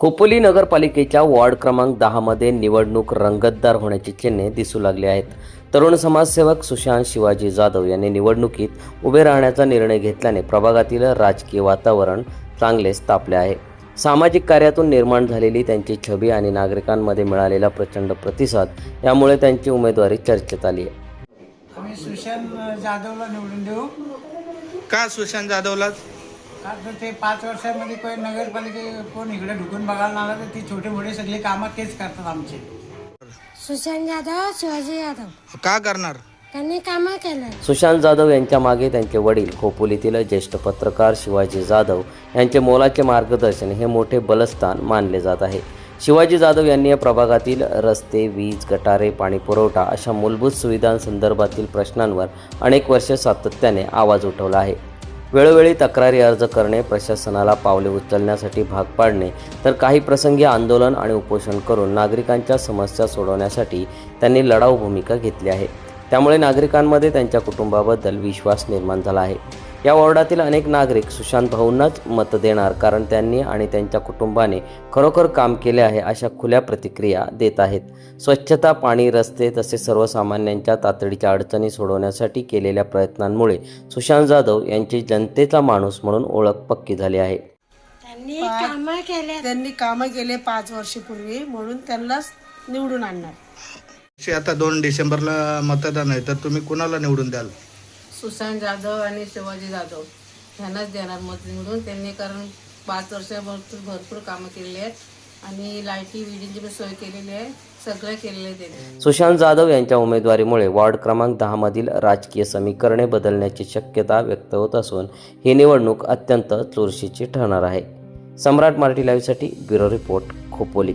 खोपोली नगरपालिकेच्या वॉर्ड क्रमांक दहामध्ये निवडणूक रंगतदार होण्याची चिन्हे दिसू लागली आहेत. तरुण समाजसेवक सुशांत शिवाजी जाधव यांनी निवडणुकीत उभे राहण्याचा निर्णय घेतल्याने प्रभागातील राजकीय वातावरण चांगलेच तापले आहे. सामाजिक कार्यातून निर्माण झालेली त्यांची छबी आणि नागरिकांमध्ये मिळालेला प्रचंड प्रतिसाद यामुळे त्यांची उमेदवारी चर्चेत आली आहे. आम्ही सुशांत जाधवला निवडून देऊ. का सुशांत जाधवला? ते पाच वर्षामध्ये कोण नगरपालिके कोण इकडे ढुकून बघायला आला तर ती छोटे मोठे सगळे कामं तेच करतात आमचे. सुशांत जाधव शिवाजी जाधव. का करणार? त्यांनी कामं केलं. सुशांत जाधव यांच्या मागे त्यांचे वडील खोपोलीतील ज्येष्ठ पत्रकार शिवाजी जाधव यांचे मोलाचे मार्गदर्शन हे मोठे बलस्थान मानले जात आहे. शिवाजी जाधव यांनी या प्रभागातील रस्ते वीज गटारे पाणी पुरवठा अशा मूलभूत सुविधांसंदर्भातील प्रश्नांवर अनेक वर्ष सातत्याने आवाज उठवला आहे. वेळोवेळी तक्रारी अर्ज करणे प्रशासनाला पावले उचलण्यासाठी भाग पाडणे तर काही प्रसंगी आंदोलन आणि उपोषण करून नागरिकांच्या समस्या सोडवण्यासाठी त्यांनी लढाऊ भूमिका घेतली आहे. त्यामुळे नागरिकांमध्ये त्यांच्या कुटुंबाबद्दल विश्वास निर्माण झाला आहे. या वॉर्डातील अनेक नागरिक सुशांत भाऊंनाच मत देणार कारण त्यांनी आणि त्यांच्या कुटुंबाने खरोखर काम केले आहे अशा खुल्या प्रतिक्रिया देत आहेत. स्वच्छता पाणी रस्ते तसेच सर्वसामान्यांच्या तातडीच्या अडचणी सोडवण्यासाठी केलेल्या प्रयत्नांमुळे सुशांत जाधव यांची जनतेचा माणूस म्हणून ओळख पक्की झाली आहे. त्यांनी कामं केले त्यांनी कामं केले पाच वर्षापूर्वी म्हणून त्यांनाच निवडून आणणार. आता दोन डिसेंबरला मतदान आहे तर तुम्ही कुणाला निवडून द्याल? सुशांत जाधव आणि शिवाजी जाधव ह्यांनाच देणार मत निवडून. त्यांनी कारण पाच वर्षाभरपूर भरपूर कामं केलेली आहेत आणि लाईटी विडींची पण सोय केलेली आहे. सगळं केलेलं आहे त्यांनी. सुशांत जाधव यांच्या उमेदवारीमुळे वॉर्ड क्रमांक दहामधील राजकीय समीकरणे बदलण्याची शक्यता व्यक्त होत असून ही निवडणूक अत्यंत चुरशीची ठरणार आहे. सम्राट मराठी लाईव्हसाठी ब्युरो रिपोर्ट खोपोली.